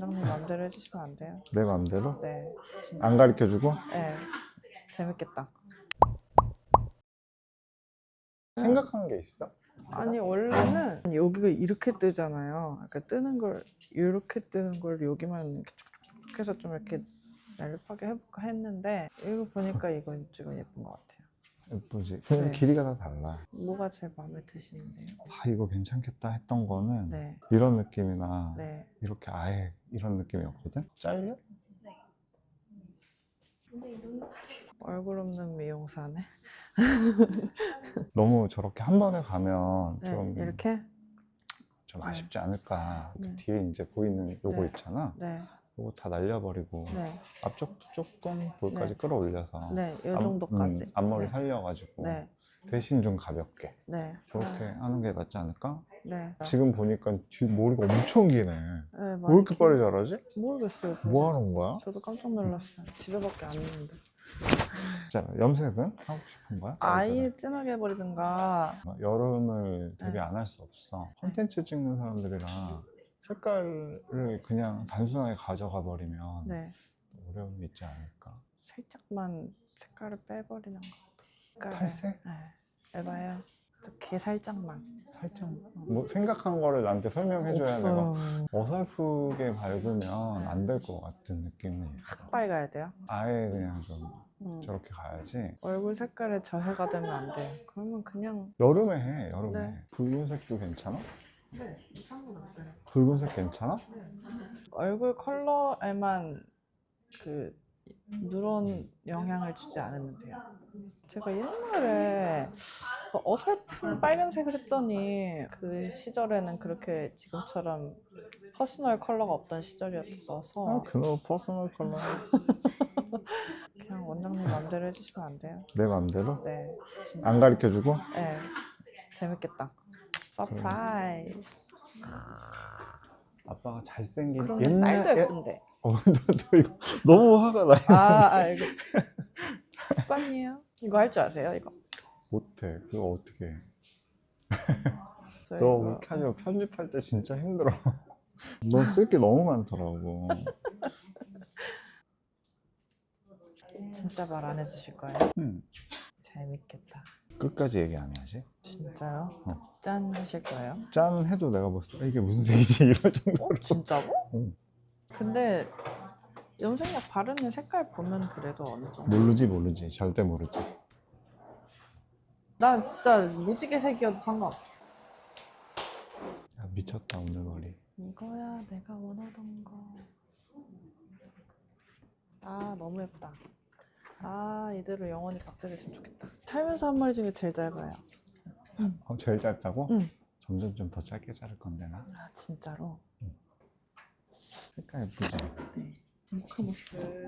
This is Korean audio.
원장님 마음대로 해주시면 안 돼요? 내 맘대로? 네. 진짜. 안 가르쳐 주고? 네. 재밌겠다. 생각한 게 있어? 아니 원래는 여기가 이렇게 뜨잖아요. 그러니까 뜨는 걸 이렇게 뜨는 걸 여기만 이렇게 촉촉촉 해서 좀 이렇게 날렵하게 해볼까 했는데 이거 보니까 이건 지금 예쁜 것 같아요. 예쁘지? 근데 네. 길이가 다 달라. 뭐가 제일 마음에 드시는데요? 아 이거 괜찮겠다 했던 거는 네, 이런 느낌이나 네. 이렇게 아예 이런 느낌이었거든? 잘려? 얼굴 없는 미용사네. 너무 저렇게 한 번에 가면 네, 좀, 이렇게. 좀 네. 아쉽지 않을까. 그 네. 뒤에 이제 보이는 요거 네. 있잖아. 네, 요거 다 날려버리고 네, 앞쪽도 조금 볼까지 네. 끌어올려서 네. 이 앞- 정도까지. 음, 앞머리 네. 살려가지고 네, 대신 좀 가볍게 네. 저렇게 아, 하는 게 낫지 않을까? 네. 지금 보니까 뒤 머리가 엄청 기네. 네, 왜 이렇게 긴- 빨리 자라지? 모르겠어요. 저도. 뭐 하는 거야? 저도 깜짝 놀랐어요. 집에밖에 안 있는데. 자, 염색은 하고 싶은 거야? 아예 진하게 해버리든가. 뭐 여름을 대비 네. 안 할 수 없어. 컨텐츠 찍는 사람들이랑 색깔을 그냥 단순하게 가져가 버리면 네. 어려움이 있지 않을까? 살짝만 색깔을 빼버리는 거. 색깔을- 탈색? 네. 해봐요. 개 살짝만. 살짝 뭐 생각한 거를 나한테 설명해줘야 내가 없어요. 어설프게 밟으면 안 될 것 같은 느낌이 있어. 빨가야 돼요. 아예 그냥 좀 음. 저렇게 가야지. 얼굴 색깔에 저해가 되면 안 돼요. 그러면 그냥 여름에 해, 여름에. 네. 붉은색도 괜찮아? 네, 이상은 안 돼요. 붉은색 괜찮아? 얼굴 컬러에만 그 누런 영향을 주지 않으면 돼요. 제가 옛날에 뭐 어설픈 빨간색을 했더니 그 시절에는 그렇게 지금처럼 퍼스널 컬러가 없던 아, 시절이었어서 그거 퍼스널 컬러. 그냥 원장님 마음대로 해주시면 안 돼요? 내 맘대로? 네. 진짜. 안 가르쳐주고? 네. 재밌겠다. 서프라이즈. 아빠가 잘생긴 그럼 옛날 딸도 예- 예쁜데. 어, 너, 너 이거 너무 화가 나. 아, 아 이거 습관이에요. 이거 할 줄 아세요? 이거. 못해. 그거 어떻게 해. 저 너 이거- 그렇게 하면 편집할 때 진짜 힘들어. 너쓸게 너무 많더라고. 진짜 말 안 해주실 거예요? 응. 재밌겠다. 끝까지 얘기 안 해야지. 진짜요? 어. 짠 하실 거예요? 짠 해도 내가 봤을 때 아, 이게 무슨 색이지 이럴 정도. 어? 진짜로? 응. 근데 염색약 바르는 색깔 보면 그래도 어느 정도. 모르지 모르지 절대 모르지. 난 진짜 무지개 색이어도 상관없어. 야, 미쳤다 오늘 머리. 이거야 내가 원하던 거. 아 너무 예쁘다. 아 이대로 영원히 박제됐으면 좋겠다. 살면서 한 마리 중에 제일 짧아요. 어, 제일 짧다고? 응. 점점 좀 더 짧게 자를 건데 나. 아 진짜로? 색깔 예쁘지. 네. 음, 그 모습을